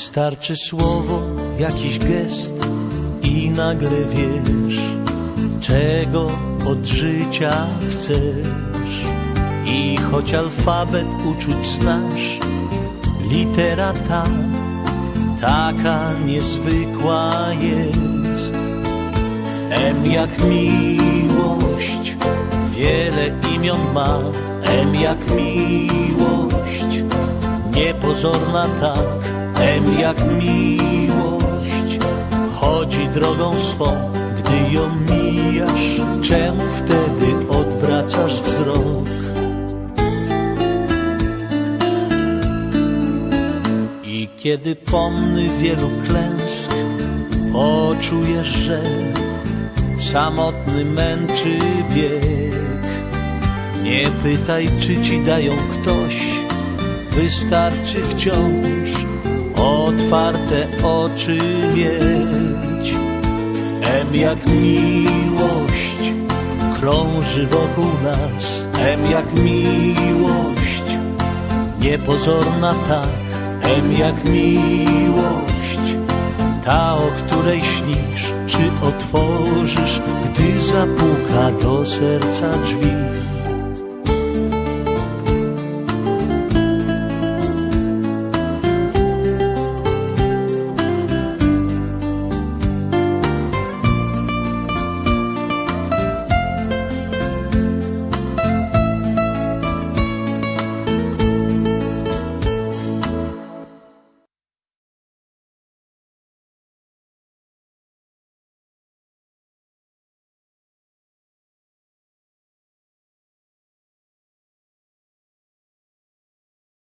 Wystarczy słowo, jakiś gest i nagle wiesz, czego od życia chcesz. I choć alfabet uczuć znasz, litera ta, taka niezwykła jest. M jak miłość, wiele imion ma. M jak miłość, niepozorna tak. M jak miłość, chodzi drogą swą, gdy ją mijasz. Czemu wtedy odwracasz wzrok? I kiedy pomny wielu klęsk, poczujesz, że samotny męczy bieg. Nie pytaj, czy ci dają ktoś, wystarczy wciąż otwarte oczy mieć. M jak miłość krąży wokół nas, M jak miłość niepozorna tak, M jak miłość, ta o której śnisz, czy otworzysz, gdy zapuka do serca drzwi.